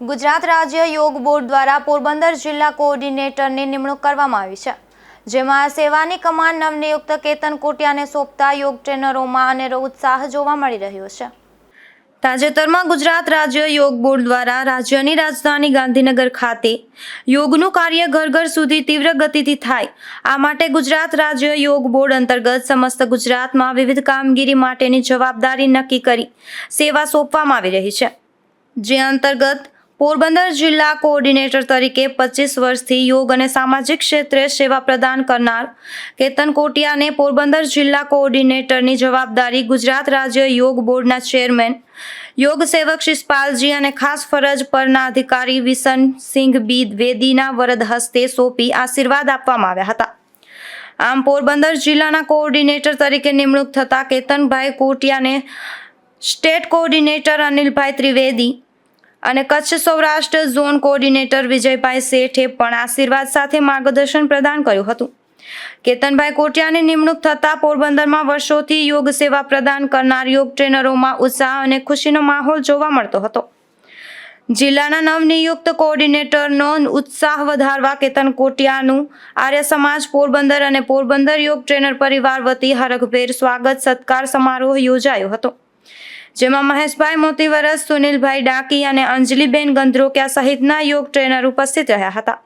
ગુજરાત રાજ્ય યોગ બોર્ડ દ્વારા પોરબંદર જિલ્લા કોઓર્ડિનેટરની નિમણૂક કરવામાં આવી છે, જેમાં સેવાની કમાન નવનિયુક્ત કેતન કોટિયાને સોંપતા યોગ ટ્રેનરોમાં અનેરો ઉત્સાહ જોવા મળી રહ્યો છે. તાજેતરમાં ગુજરાત રાજ્ય યોગ બોર્ડ દ્વારા રાજ્યની રાજધાની ગાંધીનગર ખાતે યોગનું કાર્ય ઘર ઘર સુધી તીવ્ર ગતિથી થાય, આ માટે ગુજરાત રાજ્ય યોગ બોર્ડ અંતર્ગત સમસ્ત ગુજરાતમાં વિવિધ કામગીરી માટેની જવાબદારી નક્કી કરી સેવા સોંપવામાં આવી રહી છે. જે અંતર્ગત પોરબંદર જિલ્લા કોઓર્ડિનેટર તરીકે પચીસ વર્ષથી યોગ અને સામાજિક ક્ષેત્રે સેવા પ્રદાન કરનાર કેતન કોટિયાને પોરબંદર જિલ્લા કોઓર્ડિનેટરની જવાબદારી ગુજરાત રાજ્ય યોગ બોર્ડના ચેરમેન, યોગ સેવક શિષપાલજી અને ખાસ ફરજ પરના અધિકારી વિશન સિંઘ બી વેદીના વરદ હસ્તે સોંપી આશીર્વાદ આપવામાં આવ્યા હતા. આમ પોરબંદર જિલ્લાના કોઓર્ડિનેટર તરીકે નિમણૂક થતા કેતનભાઈ કોટિયાને સ્ટેટ કોઓર્ડિનેટર અનિલભાઈ ત્રિવેદી અને કચ્છ સૌરાષ્ટ્ર ઝોન કોઓર્ડિનેટર વિજયભાઈ શેઠે પણ આશીર્વાદ સાથે માર્ગદર્શન પ્રદાન કર્યું હતું. કેતનભાઈ કોટિયાની નિમણૂક થતાં પોરબંદરમાં વર્ષોથી યોગ સેવા પ્રદાન કરનાર યોગ ટ્રેનરોમાં ઉત્સાહ અને ખુશીનો માહોલ જોવા મળતો હતો. જિલ્લાના નવનિયુક્ત કોઓર્ડિનેટરનો ઉત્સાહ વધારવા કેતન કોટિયાનું આર્ય સમાજ પોરબંદર અને પોરબંદર યોગ ટ્રેનર પરિવાર વતી હરખભેર સ્વાગત સત્કાર સમારોહ યોજાયો હતો. જેમાં મહેશભાઈ મોતીવરસ સુનિલભાઈ ડાકી અને અંજલિબેન ગંધ્રોકિયા સહિતના યોગ ટ્રેનર ઉપસ્થિત રહ્યા હતા.